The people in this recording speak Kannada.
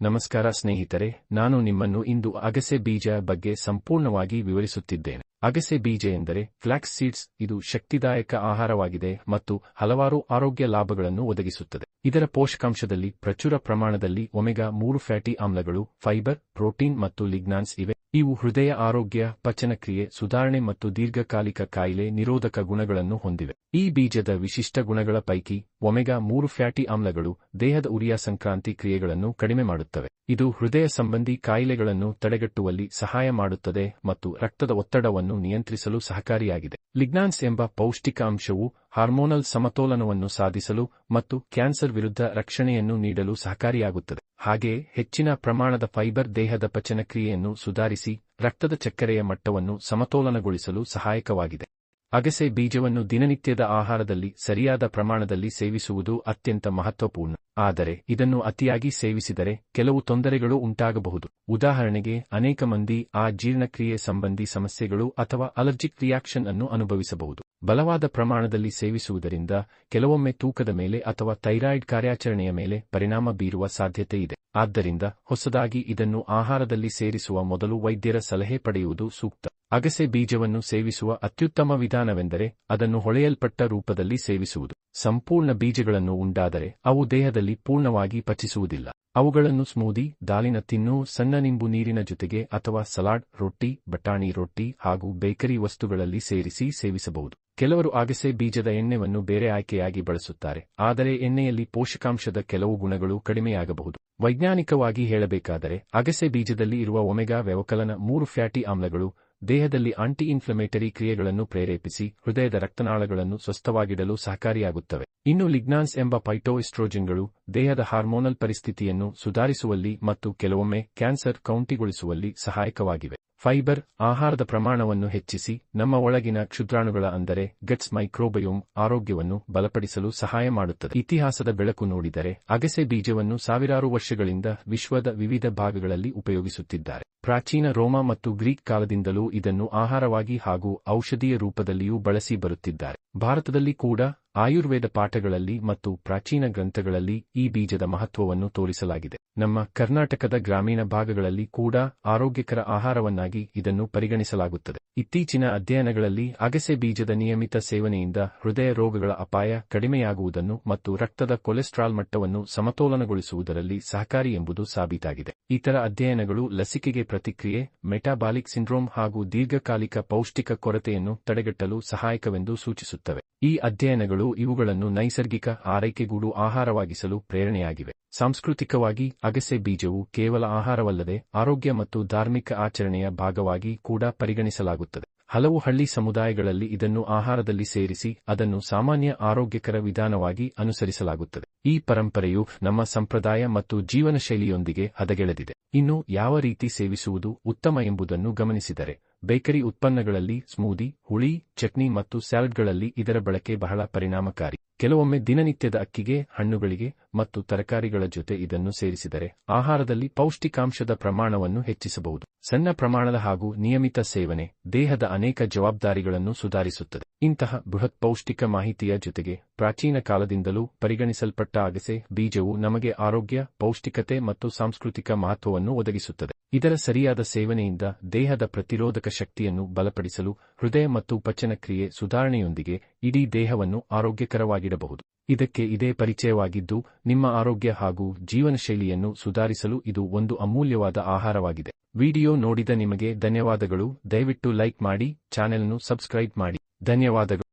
ನಮಸ್ಕಾರ ಸ್ನೇಹಿತರೆ, ನಾನು ನಿಮ್ಮನ್ನು ಇಂದು ಅಗಸೆ ಬೀಜ ಬಗ್ಗೆ ಸಂಪೂರ್ಣವಾಗಿ ವಿವರಿಸುತ್ತಿದ್ದೇನೆ. ಅಗಸೆ ಬೀಜ ಎಂದರೆ ಫ್ಲಾಕ್ಸ್ ಸೀಡ್ಸ್, ಇದು ಶಕ್ತಿದಾಯಕ ಆಹಾರವಾಗಿದೆ ಮತ್ತು ಹಲವಾರು ಆರೋಗ್ಯ ಲಾಭಗಳನ್ನು ಒದಗಿಸುತ್ತದೆ. ಇದರ ಪೋಷಕಾಂಶದಲ್ಲಿ ಪ್ರಚುರ ಪ್ರಮಾಣದಲ್ಲಿ ಒಮೆಗಾ ಮೂರು ಫ್ಯಾಟಿ ಆಮ್ಲಗಳು, ಫೈಬರ್, ಪ್ರೋಟೀನ್ ಮತ್ತು ಲಿಗ್ನಾನ್ಸ್ ಇವೆ. ಇವು ಹೃದಯ ಆರೋಗ್ಯ, ಪಚನಕ್ರಿಯೆ, ಸುಧಾರಣೆ ಮತ್ತು ದೀರ್ಘಕಾಲಿಕ ಕಾಯಿಲೆ ನಿರೋಧಕ ಗುಣಗಳನ್ನು ಹೊಂದಿವೆ. ಈ ಬೀಜದ ವಿಶಿಷ್ಟ ಗುಣಗಳ ಪೈಕಿ ಒಮೆಗಾ ಮೂರು ಫ್ಯಾಟಿ ಆಮ್ಲಗಳು ದೇಹದ ಉರಿಯ ಸಂಕ್ರಾಂತಿ ಕ್ರಿಯೆಗಳನ್ನು ಕಡಿಮೆ ಮಾಡುತ್ತವೆ. ಇದು ಹೃದಯ ಸಂಬಂಧಿ ಕಾಯಿಲೆಗಳನ್ನು ತಡೆಗಟ್ಟುವಲ್ಲಿ ಸಹಾಯ ಮಾಡುತ್ತದೆ ಮತ್ತು ರಕ್ತದ ಒತ್ತಡವನ್ನು ನಿಯಂತ್ರಿಸಲು ಸಹಕಾರಿಯಾಗಿದೆ. ಲಿಗ್ನಾನ್ಸ್ ಎಂಬ ಪೌಷ್ಟಿಕ ಅಂಶವು ಹಾರ್ಮೋನಲ್ ಸಮತೋಲನವನ್ನು ಸಾಧಿಸಲು ಮತ್ತು ಕ್ಯಾನ್ಸರ್ ವಿರುದ್ಧ ರಕ್ಷಣೆಯನ್ನು ನೀಡಲು ಸಹಕಾರಿಯಾಗುತ್ತದೆ. ಹಾಗೆಯೇ ಹೆಚ್ಚಿನ ಪ್ರಮಾಣದ ಫೈಬರ್ ದೇಹದ ಪಚನಕ್ರಿಯೆಯನ್ನು ಸುಧಾರಿಸಿ ರಕ್ತದ ಚಕ್ಕರೆಯ ಮಟ್ಟವನ್ನು ಸಮತೋಲನಗೊಳಿಸಲು ಸಹಾಯಕವಾಗಿದೆ. ಅಗಸೆ ಬೀಜವನ್ನು ದಿನನಿತ್ಯದ ಆಹಾರದಲ್ಲಿ ಸರಿಯಾದ ಪ್ರಮಾಣದಲ್ಲಿ ಸೇವಿಸುವುದು ಅತ್ಯಂತ ಮಹತ್ವಪೂರ್ಣ. ಆದರೆ ಇದನ್ನು ಅತಿಯಾಗಿ ಸೇವಿಸಿದರೆ ಕೆಲವು ತೊಂದರೆಗಳು ಉಂಟಾಗಬಹುದು. ಉದಾಹರಣೆಗೆ ಅನೇಕ ಮಂದಿ ಆ ಜೀರ್ಣಕ್ರಿಯೆ ಸಂಬಂಧಿ ಸಮಸ್ಯೆಗಳು ಅಥವಾ ಅಲರ್ಜಿಕ್ ರಿಯಾಕ್ಷನ್ ಅನ್ನು ಅನುಭವಿಸಬಹುದು. ಬಲವಾದ ಪ್ರಮಾಣದಲ್ಲಿ ಸೇವಿಸುವುದರಿಂದ ಕೆಲವೊಮ್ಮೆ ತೂಕದ ಮೇಲೆ ಅಥವಾ ಥೈರಾಯ್ಡ್ ಕಾರ್ಯಾಚರಣೆಯ ಮೇಲೆ ಪರಿಣಾಮ ಬೀರುವ ಸಾಧ್ಯತೆ ಇದೆ ಆದ್ದರಿಂದ ಹೊಸದಾಗಿ ಇದನ್ನು ಆಹಾರದಲ್ಲಿ ಸೇರಿಸುವ ಮೊದಲು ವೈದ್ಯರ ಸಲಹೆ ಪಡೆಯುವುದು ಸೂಕ್ತ. ಅಗಸೆ ಬೀಜವನ್ನು ಸೇವಿಸುವ ಅತ್ಯುತ್ತಮ ವಿಧಾನವೆಂದರೆ ಅದನ್ನು ಹೊಳೆಯಲ್ಪಟ್ಟ ರೂಪದಲ್ಲಿ ಸೇವಿಸುವುದು. ಸಂಪೂರ್ಣ ಬೀಜಗಳನ್ನು ಉಂಡಾದರೆ ಅವು ದೇಹದಲ್ಲಿ ಪೂರ್ಣವಾಗಿ ಪಚಿಸುವುದಿಲ್ಲ. ಅವುಗಳನ್ನು ಸ್ಮೂದಿ, ದಾಲಿನ ತಿನ್ನೋ, ಸಣ್ಣ ನಿಂಬು ನೀರಿನ ಜೊತೆಗೆ ಅಥವಾ ಸಲಾಡ್, ರೊಟ್ಟಿ, ಬಟಾಣಿ ರೊಟ್ಟಿ ಹಾಗೂ ಬೇಕರಿ ವಸ್ತುಗಳಲ್ಲಿ ಸೇರಿಸಿ ಸೇವಿಸಬಹುದು. ಕೆಲವರು ಅಗಸೆ ಬೀಜದ ಎಣ್ಣೆಯನ್ನು ಬೇರೆ ಆಯ್ಕೆಯಾಗಿ ಬಳಸುತ್ತಾರೆ, ಆದರೆ ಎಣ್ಣೆಯಲ್ಲಿ ಪೋಷಕಾಂಶದ ಕೆಲವು ಗುಣಗಳು ಕಡಿಮೆಯಾಗಬಹುದು. ವೈಜ್ಞಾನಿಕವಾಗಿ ಹೇಳಬೇಕಾದರೆ, ಅಗಸೆ ಬೀಜದಲ್ಲಿ ಇರುವ ಒಮೆಗಾ ವ್ಯವಕಲನ ಮೂರು ಫ್ಯಾಟಿ ಆಮ್ಲಗಳು ದೇಹದಲ್ಲಿ ಆಂಟಿ ಇನ್ಫ್ಲಮೇಟರಿ ಕ್ರಿಯೆಗಳನ್ನು ಪ್ರೇರೇಪಿಸಿ ಹೃದಯದ ರಕ್ತನಾಳಗಳನ್ನು ಸ್ವಸ್ಥವಾಗಿಡಲು ಸಹಕಾರಿಯಾಗುತ್ತವೆ. ಇನ್ನು ಲಿಗ್ನಾನ್ಸ್ ಎಂಬ ಪೈಟೋಎಸ್ಟ್ರೋಜನ್ಗಳು ದೇಹದ ಹಾರ್ಮೋನಲ್ ಪರಿಸ್ಥಿತಿಯನ್ನು ಸುಧಾರಿಸುವಲ್ಲಿ ಮತ್ತು ಕೆಲವೊಮ್ಮೆ ಕ್ಯಾನ್ಸರ್ ಕೌಂಟಿಗೊಳಿಸುವಲ್ಲಿ ಸಹಾಯಕವಾಗಿವೆ. ಫೈಬರ್, ಆಹಾರದ ಪ್ರಮಾಣವನ್ನು ಹೆಚ್ಚಿಸಿ, ನಮ್ಮ ಒಳಗಿನ ಕ್ಷುದ್ರಾಣುಗಳ ಅಂದರೆ ಗಟ್ಸ್ ಮೈಕ್ರೋಬಯೋಮ್ ಆರೋಗ್ಯವನ್ನು ಬಲಪಡಿಸಲು ಸಹಾಯ ಮಾಡುತ್ತದೆ. ಇತಿಹಾಸದ ಬೆಳಕು ನೋಡಿದರೆ, ಅಗಸೆ ಬೀಜವನ್ನು ಸಾವಿರಾರು ವರ್ಷಗಳಿಂದ ವಿಶ್ವದ ವಿವಿಧ ಭಾಗಗಳಲ್ಲಿ ಉಪಯೋಗಿಸುತ್ತಿದ್ದಾರೆ. ಪ್ರಾಚೀನ ರೋಮಾ ಮತ್ತು ಗ್ರೀಕ್ ಕಾಲದಿಂದಲೂ ಇದನ್ನು ಆಹಾರವಾಗಿ ಹಾಗೂ ಔಷಧೀಯ ರೂಪದಲ್ಲಿಯೂ ಬಳಸಿ ಬರುತ್ತಿದ್ದಾರೆ. ಭಾರತದಲ್ಲಿ ಕೂಡ ಆಯುರ್ವೇದ ಪಾಠಗಳಲ್ಲಿ ಮತ್ತು ಪ್ರಾಚೀನ ಗ್ರಂಥಗಳಲ್ಲಿ ಈ ಬೀಜದ ಮಹತ್ವವನ್ನು ತೋರಿಸಲಾಗಿದೆ. ನಮ್ಮ ಕರ್ನಾಟಕದ ಗ್ರಾಮೀಣ ಭಾಗಗಳಲ್ಲಿ ಕೂಡ ಆರೋಗ್ಯಕರ ಆಹಾರವನ್ನಾಗಿ ಇದನ್ನು ಪರಿಗಣಿಸಲಾಗುತ್ತದೆ. ಇತ್ತೀಚಿನ ಅಧ್ಯಯನಗಳಲ್ಲಿ ಅಗಸೆ ಬೀಜದ ನಿಯಮಿತ ಸೇವನೆಯಿಂದ ಹೃದಯ ರೋಗಗಳ ಅಪಾಯ ಕಡಿಮೆಯಾಗುವುದನ್ನು ಮತ್ತು ರಕ್ತದ ಕೊಲೆಸ್ಟ್ರಾಲ್ ಮಟ್ಟವನ್ನು ಸಮತೋಲನಗೊಳಿಸುವುದರಲ್ಲಿ ಸಹಕಾರಿ ಎಂಬುದು ಸಾಬೀತಾಗಿದೆ. ಇತರ ಅಧ್ಯಯನಗಳು ಲಸಿಕೆಗೆ ಪ್ರತಿಕ್ರಿಯೆ, ಮೆಟಾಬಾಲಿಕ್ ಸಿಂಡ್ರೋಮ್ ಹಾಗೂ ದೀರ್ಘಕಾಲಿಕ ಪೌಷ್ಟಿಕ ಕೊರತೆಯನ್ನು ತಡೆಗಟ್ಟಲು ಸಹಾಯಕವೆಂದು ಸೂಚಿಸುತ್ತವೆ. ಈ ಅಧ್ಯಯನಗಳು ಇವುಗಳನ್ನು ನೈಸರ್ಗಿಕ ಆರೈಕೆಗೂಡು ಆಹಾರವಾಗಿಸಲು ಪ್ರೇರಣೆಯಾಗಿವೆ. ಸಾಂಸ್ಕೃತಿಕವಾಗಿ ಅಗಸೆ ಬೀಜವು ಕೇವಲ ಆಹಾರವಲ್ಲದೆ ಆರೋಗ್ಯ ಮತ್ತು ಧಾರ್ಮಿಕ ಆಚರಣೆಯ ಭಾಗವಾಗಿ ಕೂಡ ಪರಿಗಣಿಸಲಾಗುತ್ತದೆ. ಹಲವು ಹಳ್ಳಿ ಸಮುದಾಯಗಳಲ್ಲಿ ಇದನ್ನು ಆಹಾರದಲ್ಲಿ ಸೇರಿಸಿ ಅದನ್ನು ಸಾಮಾನ್ಯ ಆರೋಗ್ಯಕರ ವಿಧಾನವಾಗಿ ಅನುಸರಿಸಲಾಗುತ್ತದೆ. ಈ ಪರಂಪರೆಯು ನಮ್ಮ ಸಂಪ್ರದಾಯ ಮತ್ತು ಜೀವನ ಶೈಲಿಯೊಂದಿಗೆ ಹದಗೆಳೆದಿದೆ. ಇನ್ನು ಯಾವ ರೀತಿ ಸೇವಿಸುವುದು ಉತ್ತಮ ಎಂಬುದನ್ನು ಗಮನಿಸಿದರೆ, ಬೇಕರಿ ಉತ್ಪನ್ನಗಳಲ್ಲಿ ಸ್ಮೂದಿ, ಹುಳಿ, ಚಟ್ನಿ ಮತ್ತು ಸ್ಯಾಲಡ್ಗಳಲ್ಲಿ ಇದರ ಬಳಕೆ ಬಹಳ ಪರಿಣಾಮಕಾರಿ. ಕೆಲವೊಮ್ಮೆ ದಿನನಿತ್ಯದ ಅಕ್ಕಿಗೆ, ಹಣ್ಣುಗಳಿಗೆ ಮತ್ತು ತರಕಾರಿಗಳ ಜೊತೆ ಇದನ್ನು ಸೇರಿಸಿದರೆ ಆಹಾರದಲ್ಲಿ ಪೌಷ್ಟಿಕಾಂಶದ ಪ್ರಮಾಣವನ್ನು ಹೆಚ್ಚಿಸಬಹುದು. ಸಣ್ಣ ಪ್ರಮಾಣದ ಹಾಗೂ ನಿಯಮಿತ ಸೇವನೆ ದೇಹದ ಅನೇಕ ಜವಾಬ್ದಾರಿಗಳನ್ನು ಸುಧಾರಿಸುತ್ತದೆ. ಇಂತಹ ಬೃಹತ್ ಪೌಷ್ಟಿಕ ಮಾಹಿತಿಯ ಜೊತೆಗೆ ಪ್ರಾಚೀನ ಕಾಲದಿಂದಲೂ ಪರಿಗಣಿಸಲ್ಪಟ್ಟ ಅಗಸೆ ಬೀಜವು ನಮಗೆ ಆರೋಗ್ಯ, ಪೌಷ್ಟಿಕತೆ ಮತ್ತು ಸಾಂಸ್ಕೃತಿಕ ಮಹತ್ವವನ್ನು ಒದಗಿಸುತ್ತದೆ. ಇದರ ಸರಿಯಾದ ಸೇವನೆಯಿಂದ ದೇಹದ ಪ್ರತಿರೋಧಕ ಶಕ್ತಿಯನ್ನು ಬಲಪಡಿಸಲು ಹೃದಯ ಮತ್ತು ಪಚನಕ್ರಿಯೆ ಸುಧಾರಣೆಯೊಂದಿಗೆ ಇಡೀ ದೇಹವನ್ನು ಆರೋಗ್ಯಕರವಾಗಿಡಬಹುದು ಇದಕ್ಕೆ ಇದೇ ಪರಿಚಯವಾಗಿದ್ದು, ನಿಮ್ಮ ಆರೋಗ್ಯ ಹಾಗೂ ಜೀವನ ಶೈಲಿಯನ್ನು ಸುಧಾರಿಸಲು ಇದು ಒಂದು ಅಮೂಲ್ಯವಾದ ಆಹಾರವಾಗಿದೆ. ವಿಡಿಯೋ ನೋಡಿದ ನಿಮಗೆ ಧನ್ಯವಾದಗಳು. ದಯವಿಟ್ಟು ಲೈಕ್ ಮಾಡಿ ಚಾನೆಲ್ನ್ನು ಸಬ್ಸ್ಕ್ರೈಬ್ ಮಾಡಿ. ಧನ್ಯವಾದಗಳು.